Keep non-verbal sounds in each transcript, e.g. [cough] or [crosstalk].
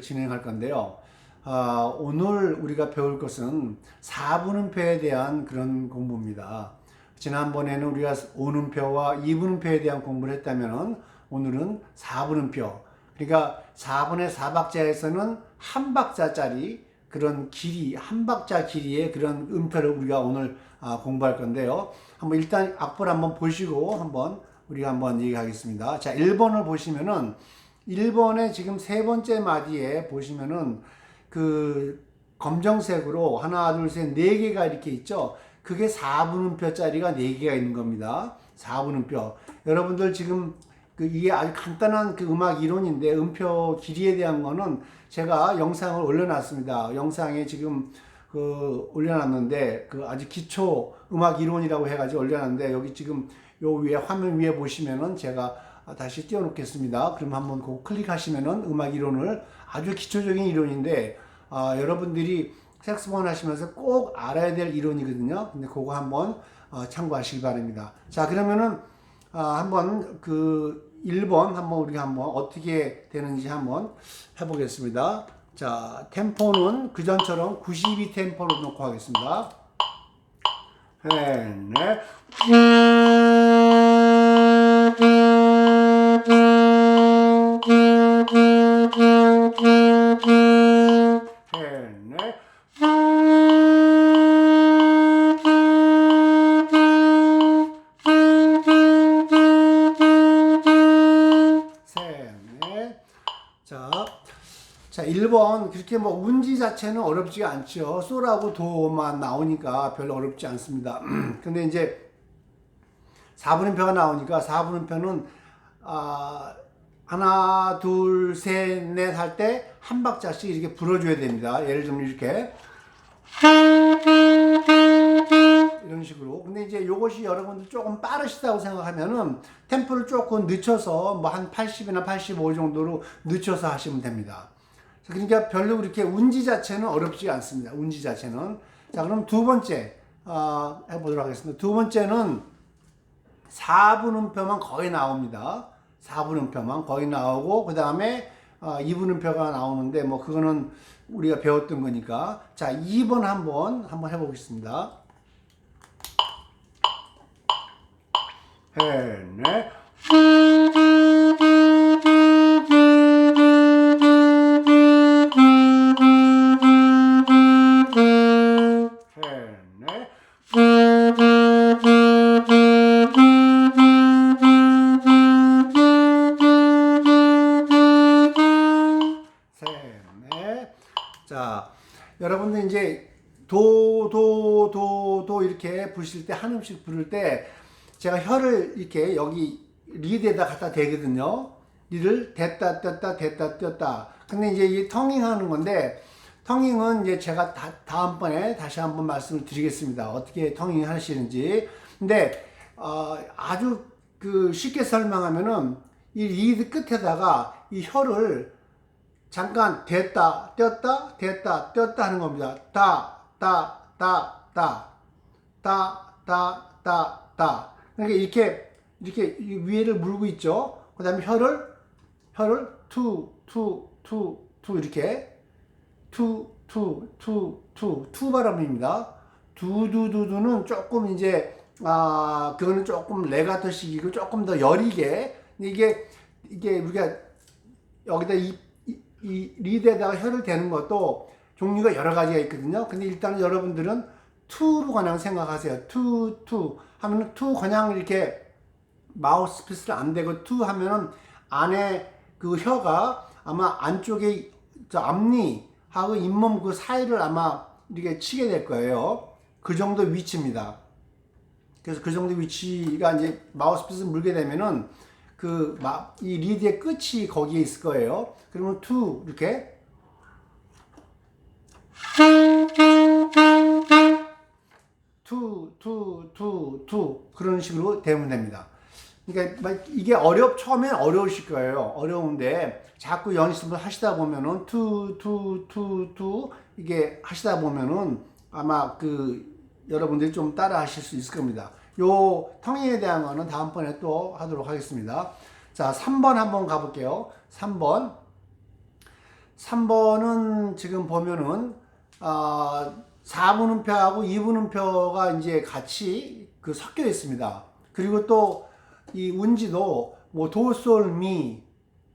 4를 오늘 진행할 건데요. 아, 오늘 우리가 배울 것은 4분음표에 대한 그런 공부입니다. 지난번에는 우리가 오음표와 이분음표에 대한 공부를 했다면 오늘은 4분음표. 그러니까 4분의 4박자에서는 한 박자짜리 그런 길이, 한 박자 길이의 그런 음표를 우리가 오늘 아, 공부할 건데요. 한번 일단 악보를 한번 보시고 한번 우리가 한번 얘기하겠습니다. 자, 1번을 보시면은 1번의 지금 세 번째 마디에 보시면은 그 검정색으로 하나, 둘, 셋, 네 개가 이렇게 있죠. 그게 4분음표짜리가 네 개가 있는 겁니다. 4분음표. 여러분들 지금 그 이게 아주 간단한 그 음악 이론인데 음표 길이에 대한 거는 제가 영상을 올려놨습니다. 영상에 지금 그 올려놨는데 그 아주 기초 음악 이론이라고 해가지고 올려놨는데 여기 지금 요 위에 화면 위에 보시면은 제가 다시 띄워놓겠습니다. 그럼 한번 그 클릭하시면은 음악 이론을 아주 기초적인 이론인데 아, 여러분들이 색소폰 하시면서 꼭 알아야 될 이론이거든요. 근데 그거 한번 어, 참고하시기 바랍니다. 자 그러면은 아, 한번 그 1번 한번 우리가 한번 어떻게 되는지 한번 해보겠습니다. 자, 템포는 그전처럼 92 템포로 놓고 하겠습니다. 네, 네. 네, 1번. 그렇게 뭐 운지 자체는 어렵지 않죠. 소라고 도만 나오니까 별로 어렵지 않습니다. [clears throat] 근데 이제 4분음표가 나오니까 4분음표는 아, 하나, 둘, 셋, 넷 할 때 한 박자씩 이렇게 불어줘야 됩니다. 예를 들면 이렇게. 이런 식으로. 근데 이제 요것이 여러분들 조금 빠르시다고 생각하면은 템포를 조금 늦춰서 뭐 한 80이나 85 정도로 늦춰서 하시면 됩니다. 그러니까 별로 그렇게 운지 자체는 어렵지 않습니다. 운지 자체는. 자, 그럼 두 번째 어, 해보도록 하겠습니다. 두 번째는 4분음표만 거의 나옵니다. 4분음표만 거의 나오고 그 다음에 어, 2분음표가 나오는데 뭐 그거는 우리가 배웠던 거니까 자 2번 한번 한번 해보겠습니다. 해, 네. 도 이렇게 부실 때, 한 음씩 부를 때, 제가 혀를 이렇게 여기 리드에다 갖다 대거든요. 리를 댔다, 뗐다, 댔다, 뗐다. 근데 이제 이 텅잉 하는 건데, 텅잉은 이제 제가 다, 다음번에 다시 한번 말씀을 드리겠습니다. 어떻게 텅잉 하시는지. 근데, 어, 아주 그 쉽게 설명하면은, 이 리드 끝에다가 이 혀를 잠깐 됐다 뗐다 됐다 뗐다 하는 겁니다. 따, 따, 따, 따, 따, 따, 따, 따. 그러니까 이렇게 이렇게 이 위에를 물고 있죠. 그 다음에 혀를 혀를 투, 투, 투, 투 이렇게 투, 투, 투, 투, 투 발음입니다. 두두두두는 조금 이제 아 그거는 조금 레가토식이고 조금 더 여리게 이게 이게 우리가 여기다 이, 이, 이 리드에다가 혀를 대는 것도 종류가 여러 가지가 있거든요. 근데 일단은 여러분들은 투로 그냥 생각하세요. 투, 투 하면은 투 그냥 이렇게 마우스피스를 안 대고 투 하면은 안에 그 혀가 아마 안쪽에 저 앞니하고 잇몸 그 사이를 아마 이렇게 치게 될 거예요. 그 정도 위치입니다. 그래서 그 정도 위치가 이제 마우스피스 물게 되면은 그 이 리드의 끝이 거기에 있을 거예요. 그러면 투 이렇게 투, 투, 투, 투 그런 식으로 되면 됩니다. 그러니까 막 이게 어렵 처음엔 어려우실 거예요. 어려운데 자꾸 연습을 하시다 보면은 투, 투, 투, 투 이게 하시다 보면은 아마 그 여러분들이 좀 따라 하실 수 있을 겁니다. 요 텅잉에 대한 거는 다음번에 또 하도록 하겠습니다. 자, 자, 3번 한번 가볼게요. 3번. 3번은 지금 보면은, 아, 4분음표하고 2분음표가 이제 같이 그 섞여 있습니다. 그리고 또 이 운지도 뭐 도, 솔, 미,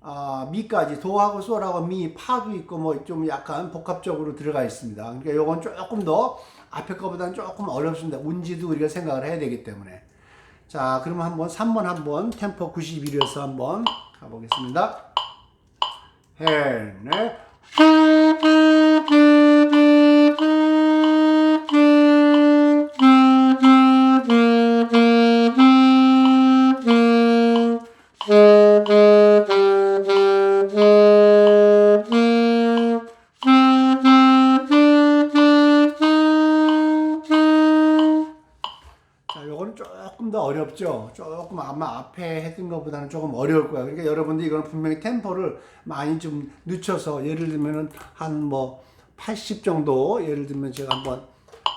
아, 미까지 도하고 솔하고 미, 파도 있고 뭐 좀 약간 복합적으로 들어가 있습니다. 그러니까 요건 조금 더 앞에 거보다는 조금 어렵습니다. 운지도 우리가 생각을 해야 되기 때문에. 자, 그러면 한번 3번 한번 템포 91이어서 한번 가보겠습니다. 해, 네. 더 어렵죠. 조금 아마 앞에 했던 것보다는 조금 어려울 거예요. 그러니까 여러분들 이거는 분명히 템포를 많이 좀 늦춰서 예를 들면은 한 뭐 80 정도 예를 들면 제가 한번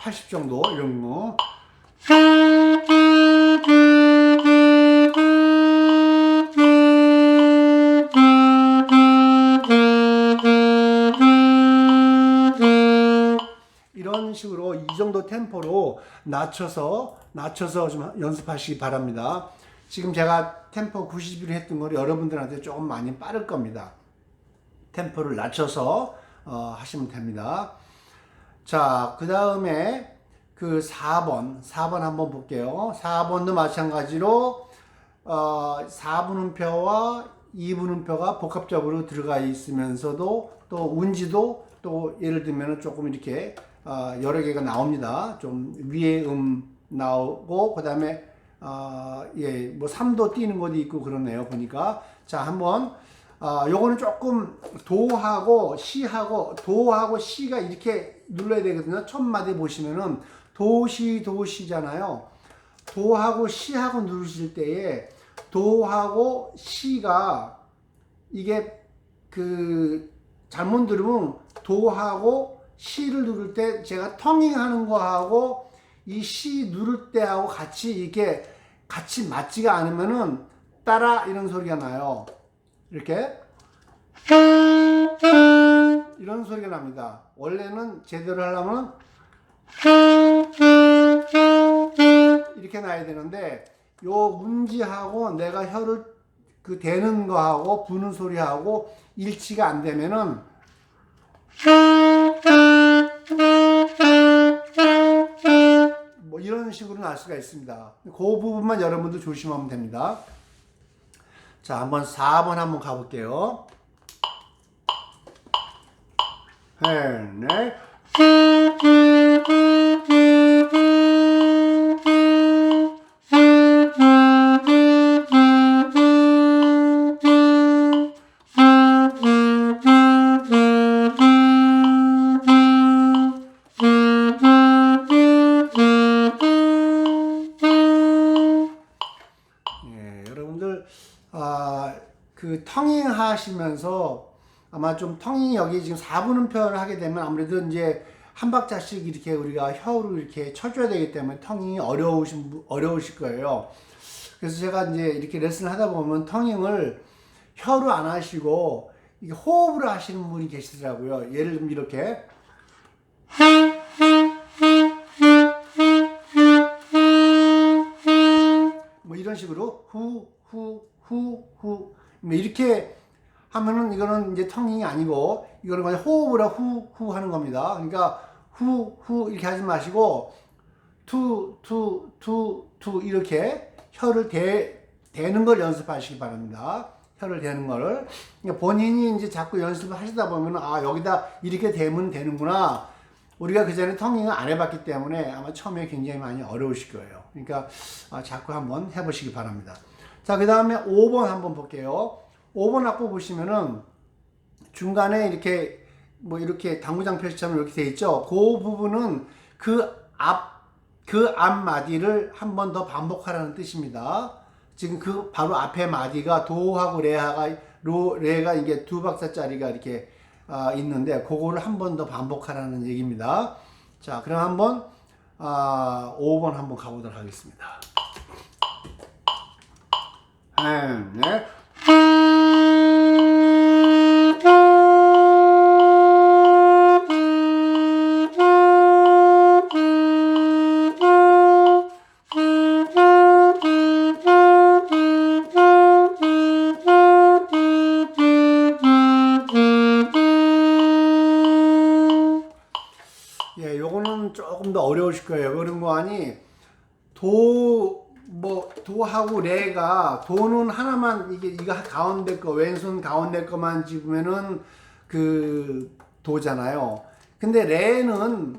80 정도 이런 거 이런 식으로 이 정도 템포로 낮춰서 낮춰서 좀 연습하시기 바랍니다. 지금 제가 템포 90을 했던 걸 여러분들한테 조금 많이 빠를 겁니다. 템포를 낮춰서 어, 하시면 됩니다. 자, 그 다음에 그 4번, 4번 한번 볼게요. 4번도 마찬가지로 어, 4분음표와 2분음표가 복합적으로 들어가 있으면서도 또 운지도 또 예를 들면 조금 이렇게 어, 여러 개가 나옵니다. 좀 위에 음 나오고 그 다음에 어, 예, 뭐 3도 띄는 것도 있고 그러네요. 보니까 자, 한번 어, 요거는 조금 도하고 시하고 도하고 시가 이렇게 눌러야 되거든요. 첫 마디 보시면은 도시 도시잖아요. 도하고 시하고 누르실 때에 도하고 시가 이게 그 잘못 누르면 도하고 시를 누를 때 제가 텅잉 하는 거하고 이시 누를 때하고 같이 이게 같이 맞지가 않으면은 따라 이런 소리가 나요. 이렇게 이런 소리가 납니다. 원래는 제대로 하려면 이렇게 나야 되는데 요 문지하고 내가 혀를 그 대는 거하고 부는 소리하고 일치가 안 되면은 뭐 이런 식으로 날 수가 있습니다. 그 부분만 여러분들 조심하면 됩니다. 자, 한번 4번 한번 가볼게요. 네, 네. 하시면서 아마 좀 텅잉 여기 지금 4분음표를 하게 되면 아무래도 이제 한 박자씩 이렇게 우리가 혀로 이렇게 쳐줘야 되기 때문에 텅잉이 어려우신 분- 어려우실 거예요. 그래서 제가 이제 이렇게 레슨을 하다 보면 텅잉을 혀로 안 하시고 이게 호흡으로 하시는 분이 계시더라고요. 예를 들면 이렇게 뭐 이런 식으로 후 후 후후뭐 이렇게 하면은 이거는 이제 텅잉이 아니고 이거는 그냥 호흡으로 후후 하는 겁니다. 그러니까 후 후 이렇게 하지 마시고 투 투 투 투 이렇게 혀를 대 대는 걸 연습하시기 바랍니다. 혀를 대는 거를 그러니까 본인이 이제 자꾸 연습을 하시다 보면 아 여기다 이렇게 대면 되는구나. 우리가 그 전에 텅잉을 안 해봤기 때문에 아마 처음에 굉장히 많이 어려우실 거예요. 그러니까 아, 자꾸 한번 해보시기 바랍니다. 자, 그 다음에 5번 한번 볼게요. 5번 악보 보시면은 중간에 이렇게 뭐 이렇게 당구장 표시처럼 이렇게 돼 있죠. 그 부분은 그 앞, 그 앞 마디를 한 번 더 반복하라는 뜻입니다. 지금 그 바로 앞에 마디가 도하고 레하가 로 레가 이게 두 박자짜리가 이렇게 아, 있는데 그거를 한 번 더 반복하라는 얘기입니다. 자, 그럼 한 번 아, 5번 한번 가보도록 하겠습니다. 네, 네. 도, 뭐, 도하고 레가, 도는 하나만, 이게, 이거 가운데 거, 왼손 가운데 거만 집으면은 그 도잖아요. 근데 레는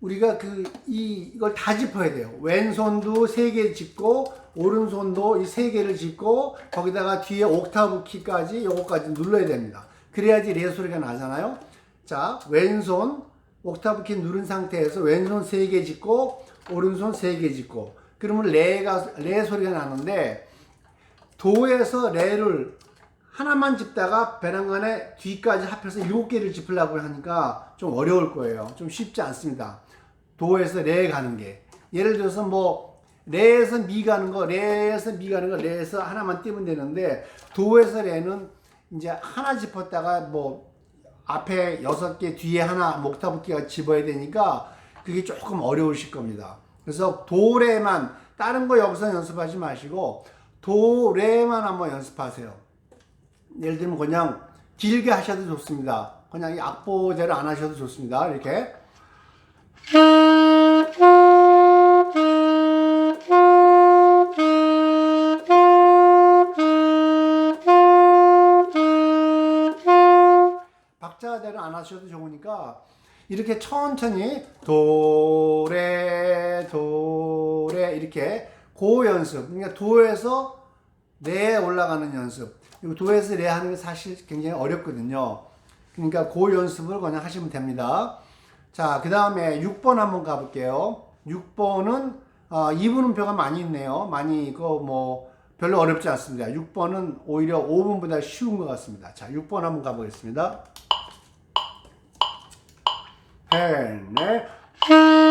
우리가 그, 이, 이걸 다 짚어야 돼요. 왼손도 세 개 짚고, 오른손도 이 세 개를 짚고, 거기다가 뒤에 옥타브 키까지, 요거까지 눌러야 됩니다. 그래야지 레 소리가 나잖아요. 자, 왼손, 옥타브 키 누른 상태에서 왼손 세 개 짚고, 오른손 세 개 짚고, 그러면 레가, 레 소리가 나는데, 도에서 레를 하나만 짚다가 배낭간에 뒤까지 합해서 일곱 개를 짚으려고 하니까 좀 어려울 거예요. 좀 쉽지 않습니다. 도에서 레 가는 게. 예를 들어서 뭐, 레에서 미 가는 거, 레에서 미 가는 거, 레에서 하나만 띄면 되는데, 도에서 레는 이제 하나 짚었다가 뭐, 앞에 여섯 개, 뒤에 하나, 목타붓기가 집어야 되니까, 그게 조금 어려우실 겁니다. 그래서 도레만, 다른 거 여기서 연습하지 마시고, 도레만 한번 연습하세요. 예를 들면 그냥 길게 하셔도 좋습니다. 그냥 이 악보대로 안 하셔도 좋습니다. 이렇게. 박자대로 안 하셔도 좋으니까 이렇게 천천히 도레 도레 이렇게 고 연습. 그러니까 도에서 레 올라가는 연습. 그리고 도에서 레 하는 게 사실 굉장히 어렵거든요. 그러니까 고 연습을 그냥 하시면 됩니다. 자그 다음에 6번 한번 가볼게요. 6번은 어, 2분음표가 많이 있네요. 많이 이거 뭐 별로 어렵지 않습니다. 6번은 오히려 5분보다 쉬운 것 같습니다. 자 6번 한번 가보겠습니다 셋,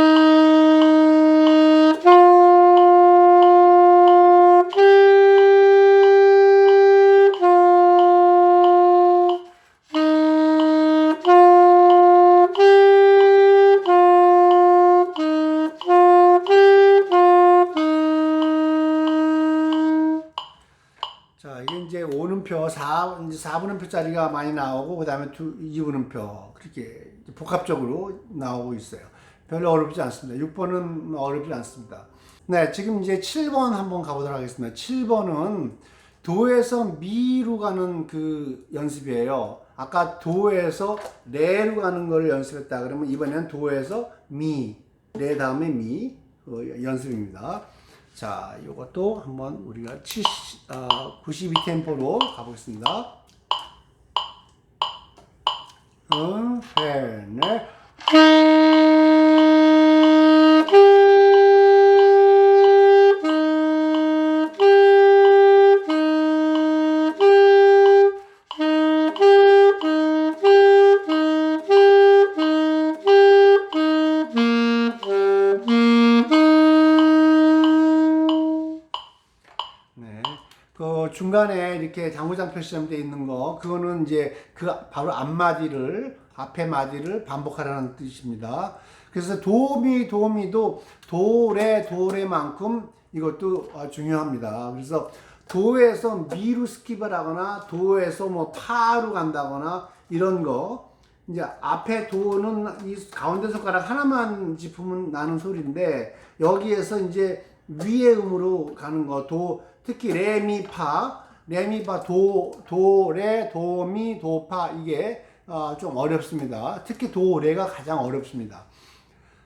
자, 이게 이제 오는표, 4, 이제 4분음표짜리가 많이 나오고, 그 다음에 2분음표, 그렇게 복합적으로 나오고 있어요. 별로 어렵지 않습니다. 6번은 어렵지 않습니다. 네, 지금 이제 7번 한번 가보도록 하겠습니다. 7번은 도에서 미로 가는 그 연습이에요. 아까 도에서 레로 가는 걸 연습했다. 그러면 이번에는 도에서 미, 레 다음에 미 어, 연습입니다. 자, 이것도 한번 우리가 70, 어, 92 템포로 가보겠습니다. 어, 셋, 넷. 네. 중간에 이렇게 장구장 표시점돼 있는 거, 그거는 이제 그 바로 앞마디를, 앞에 마디를 반복하라는 뜻입니다. 그래서 도미, 도미도 도레, 도레만큼 이것도 어, 중요합니다. 그래서 도에서 미로 스킵을 하거나 도에서 뭐 파로 간다거나 이런 거, 이제 앞에 도는 이 가운데 손가락 하나만 짚으면 나는 소리인데 여기에서 이제 위의 음으로 가는 거 도 특히 레미파 레미파 도 도 레 도 미 도 파 이게 어, 좀 어렵습니다. 특히 도 레가 가장 어렵습니다.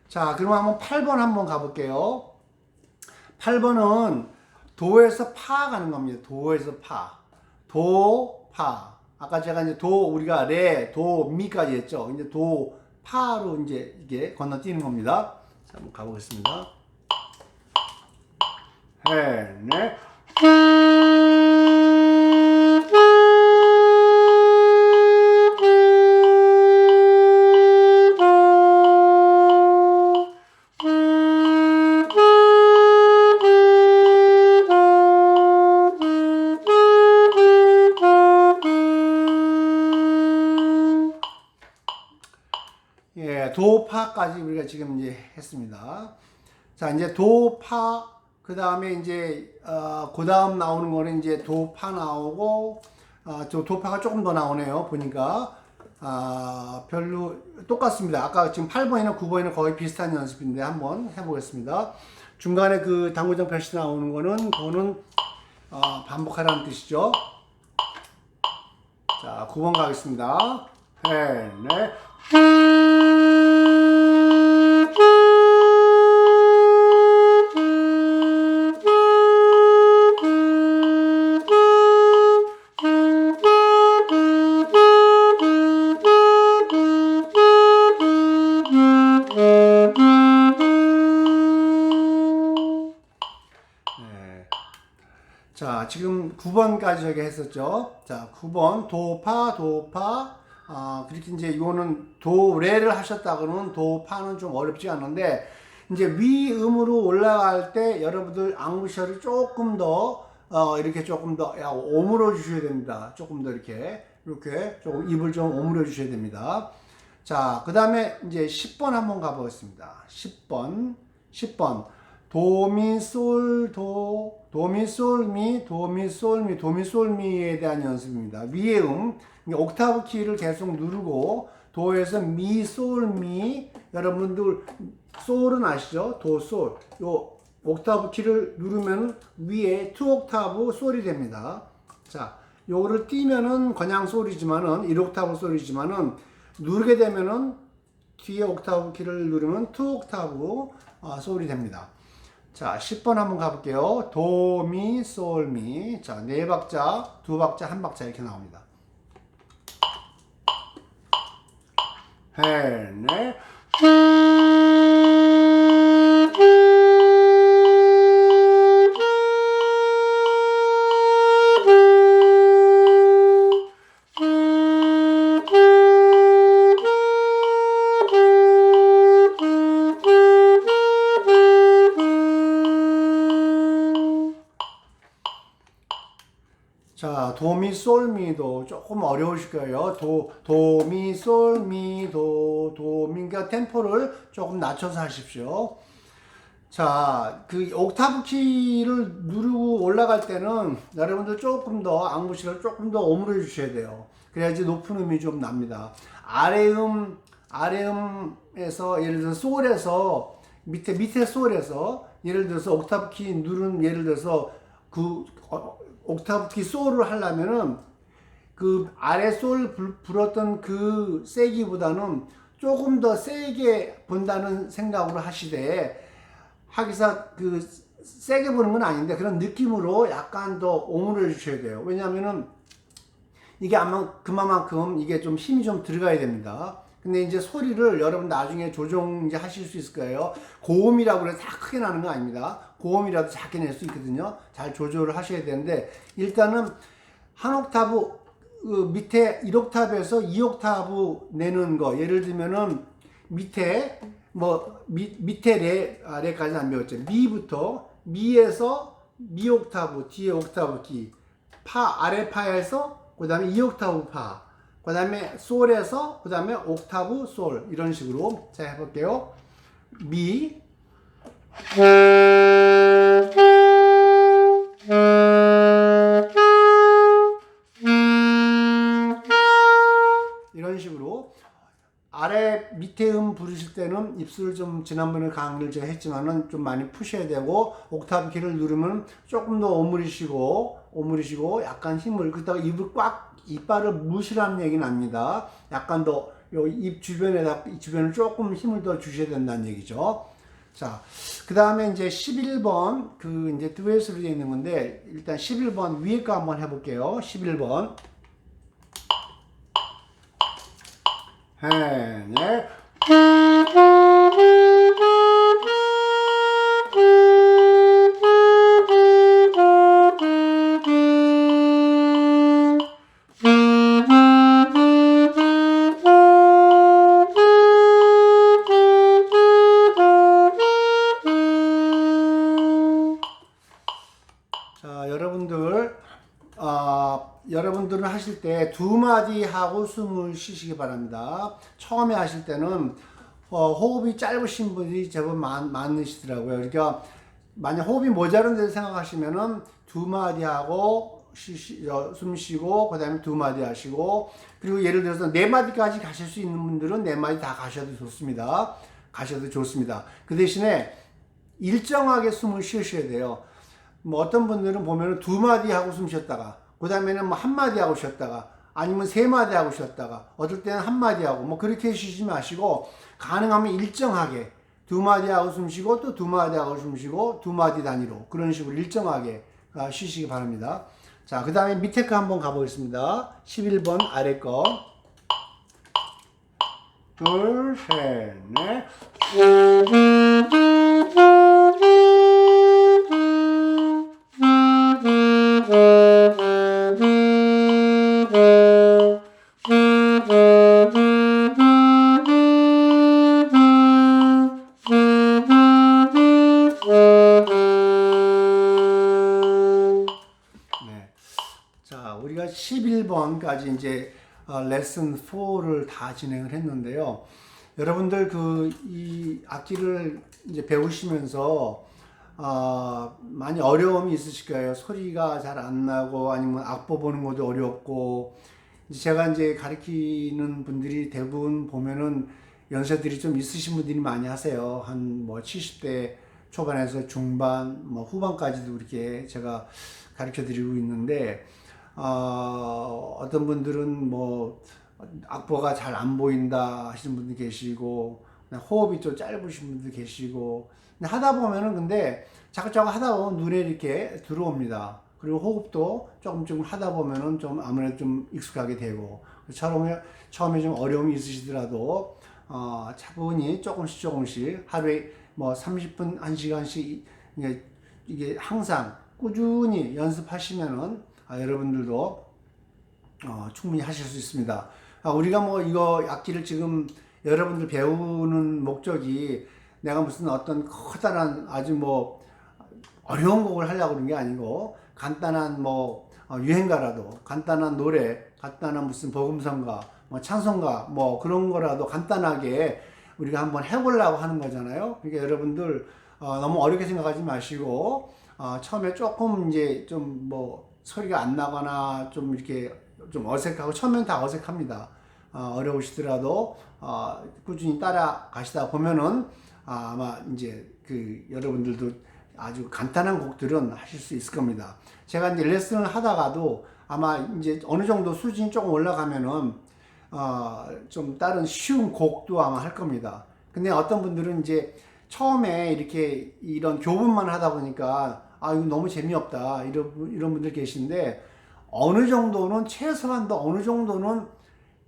자, 그럼 한번 8번 한번 가볼게요. 8번은 도에서 파 가는 겁니다. 도에서 파. 도, 파. 아까 제가 이제 도, 우리가 레, 도, 미까지 했죠. 이제 도, 파로 이제 이게 건너뛰는 겁니다. 자, 한번 가보겠습니다. 셋, 넷. 예, 도파까지 우리가 지금 이제 했습니다. 자, 이제 도파, 그 다음에 이제, 어, 그 다음 나오는 거는 이제 도파 나오고, 아, 저 도파가 조금 더 나오네요. 보니까. 아, 별로 똑같습니다. 아까 지금 8번이나 9번이나 거의 비슷한 연습인데 한번 해보겠습니다. 중간에 그 당구장 표시 나오는 거는 그거는 어, 반복하라는 뜻이죠. 자, 9번 가겠습니다. 네, 네. 네. 자, 지금 9번까지 저기 했었죠. 자, 9번 도파 도파 아, 그렇게 이제 이거는 도레를 하셨다고는 도파는 좀 어렵지 않은데 이제 위음으로 올라갈 때 여러분들 앙부셔를 조금 더 어, 이렇게 조금 더 야, 오므려 주셔야 됩니다. 조금 더 이렇게 이렇게 조금 입을 좀 오므려 주셔야 됩니다. 자, 그 다음에 이제 10번 한번 가보겠습니다. 10번, 10번. 도미솔 도 도미솔미 도미솔미 도미솔미에 대한 연습입니다. 위의 음 옥타브 키를 계속 누르고 도에서 미솔미 여러분들 솔은 아시죠? 도솔 요 옥타브 키를 누르면 위에 투 옥타브 솔이 됩니다. 자, 요거를 띄면은 그냥 솔이지만은 1옥타브 솔이지만은 누르게 되면은 뒤에 옥타브 키를 누르면 투 옥타브 아, 솔이 됩니다. 자, 10번 한번 가볼게요. 도, 미, 솔, 미. 자, 네 박자, 두 박자, 한 박자 이렇게 나옵니다. 해, 네. 도미 솔미도 조금 어려우실 거예요. 도 도미 솔미 도 도미 그러니까 템포를 조금 낮춰서 하십시오. 자, 그 옥타브 키를 누르고 올라갈 때는 여러분들 조금 더 앙부시를 조금 더 오므려 주셔야 돼요. 그래야지 높은 음이 좀 납니다. 아래음 아래음에서 예를 들어서 솔에서 밑에 밑에 솔에서 예를 들어서 옥타브 키 누른 예를 들어서 그 어, 옥타브 키 솔을 하려면은 그 아래 솔 불- 불었던 그 세기보다는 조금 더 세게 본다는 생각으로 하시되 하기사 그 세게 보는 건 아닌데 그런 느낌으로 약간 더 오므려 주셔야 돼요. 왜냐하면은 이게 아마 그만큼 이게 좀 힘이 좀 들어가야 됩니다. 근데 이제 소리를 여러분 나중에 조정 이제 하실 수 있을 거예요. 고음이라고 해서 다 크게 나는 거 아닙니다. 고음이라도 작게 낼 수 있거든요. 잘 조절을 하셔야 되는데 일단은 한 옥타브 그 밑에 1옥타브에서 2옥타브 내는 거 예를 들면은 밑에 뭐 밑, 밑에 레 아래까지는 안 배웠죠. 미부터 미에서 미 옥타브 뒤에 옥타브 키, 파 아래 파에서 그 다음에 2옥타브 파, 그 다음에 솔에서 그 다음에 옥타브 솔 이런 식으로 자 해볼게요. 미 이런 식으로 아래 밑에 음 부르실 때는 입술을 좀 지난번에 강의를 제가 했지만은 좀 많이 푸셔야 되고 옥타브 키를 누르면 조금 더 오므리시고 오므리시고 약간 힘을 그다가 입을 꽉 이빨을 무시라는 얘기는 아닙니다. 약간 더입 주변에다 이 주변을 조금 힘을 더 주셔야 된다는 얘기죠. 자, 그 다음에 이제 11번, 그 이제 듀엣으로 되어 있는 건데, 일단 11번 위에 거 한번 해볼게요. 11번. 해, 네. 하실 때 두 마디 하고 숨을 쉬시기 바랍니다. 처음에 하실 때는 어, 호흡이 짧으신 분이 제법 많, 많으시더라고요. 그러니까 만약 호흡이 모자른데 생각하시면은 두 마디 하고 쉬시, 어, 숨 쉬고 그다음에 두 마디 하시고 그리고 예를 들어서 네 마디까지 가실 수 있는 분들은 네 마디 다 가셔도 좋습니다. 가셔도 좋습니다. 그 대신에 일정하게 숨을 쉬셔야 돼요. 뭐 어떤 분들은 보면은 두 마디 하고 숨 쉬었다가 그 다음에는 뭐 한 마디 하고 쉬었다가 아니면 세 마디 하고 쉬었다가 어떨 때는 한 마디 하고 뭐 그렇게 쉬지 마시고 가능하면 일정하게 두 마디 하고 숨 쉬고 또 두 마디 하고 숨 쉬고 두 마디 단위로 그런 식으로 일정하게 아, 쉬시기 바랍니다. 자, 그 다음에 밑에 거 한번 가보겠습니다. 11번 아래 거. 둘, 셋, 넷. 11번까지 이제 어, 레슨 4를 다 진행을 했는데요. 여러분들 그 이 악기를 이제 배우시면서 아, 많이 어려움이 있으실 거예요. 소리가 잘 안 나고 아니면 악보 보는 것도 어렵고 제가 이제 가르치는 분들이 대부분 보면은 연세들이 좀 있으신 분들이 많이 하세요. 한 뭐 70대 초반에서 중반, 뭐 후반까지도 이렇게 제가 가르쳐 드리고 있는데 어, 어떤 분들은 뭐 악보가 잘 안 보인다 하시는 분들 계시고 호흡이 좀 짧으신 분들 계시고 근데 하다 보면은 근데 자꾸 자꾸 하다 보면 눈에 이렇게 들어옵니다. 그리고 호흡도 조금 조금 하다 보면은 좀 아무래도 좀 익숙하게 되고 처음에 처음에 좀 어려움이 있으시더라도 어, 차분히 조금씩 조금씩 하루에 뭐 30분 1시간씩 이게, 이게 항상 꾸준히 연습하시면은 아, 여러분들도 어, 충분히 하실 수 있습니다. 아, 우리가 뭐 이거 악기를 지금 여러분들 배우는 목적이 내가 무슨 어떤 커다란 아주 뭐 어려운 곡을 하려고 그런 게 아니고 간단한 뭐 어, 유행가라도 간단한 노래, 간단한 무슨 복음성가, 뭐 찬송가 뭐 그런 거라도 간단하게 우리가 한번 해보려고 하는 거잖아요. 그러니까 여러분들 어, 너무 어렵게 생각하지 마시고 어, 처음에 조금 이제 좀뭐 소리가 안 나거나 좀 이렇게 좀 어색하고 처음엔 다 어색합니다. 어, 어려우시더라도 어, 꾸준히 따라가시다 보면은 아, 아마 이제 그 여러분들도 아주 간단한 곡들은 하실 수 있을 겁니다. 제가 이제 레슨을 하다가도 아마 이제 어느 정도 수준이 조금 올라가면은 어, 좀 다른 쉬운 곡도 아마 할 겁니다. 근데 어떤 분들은 이제 처음에 이렇게 이런 교분만 하다 보니까 아, 이거 너무 재미없다. 이런, 분- 이런 분들 계신데 어느 정도는 최소한도 어느 정도는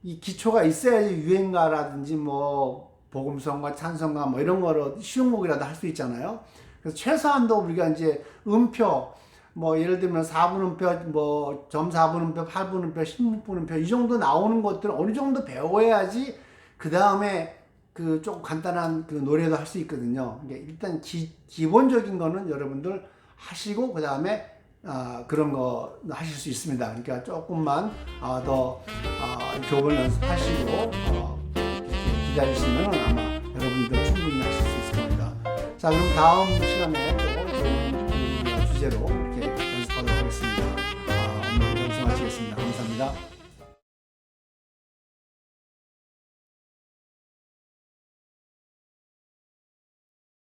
이 기초가 있어야지 유행가라든지 뭐 복음성과 찬성가 뭐 이런 거로 쉬운 곡이라도 할 수 있잖아요. 그래서 최소한도 우리가 이제 음표 뭐 예를 들면 4분 음표 뭐 점 4분 음표, 8분 음표, 16분 음표 이 정도 나오는 것들 어느 정도 배워야지 그 다음에 그 조금 간단한 그 노래도 할 수 있거든요. 그러니까 일단 기, 기본적인 거는 여러분들 하시고 그 다음에 아, 그런 거 하실 수 있습니다. 그러니까 조금만 아, 더 아, 교본 연습하시고 어, 기다리시면 아마 여러분들 충분히 하실 수 있을 겁니다. 자, 그럼 다음 시간에 또 좋은 그 주제로 이렇게 연습하도록 하겠습니다. 아, 오늘 방송 마치겠습니다. 감사합니다.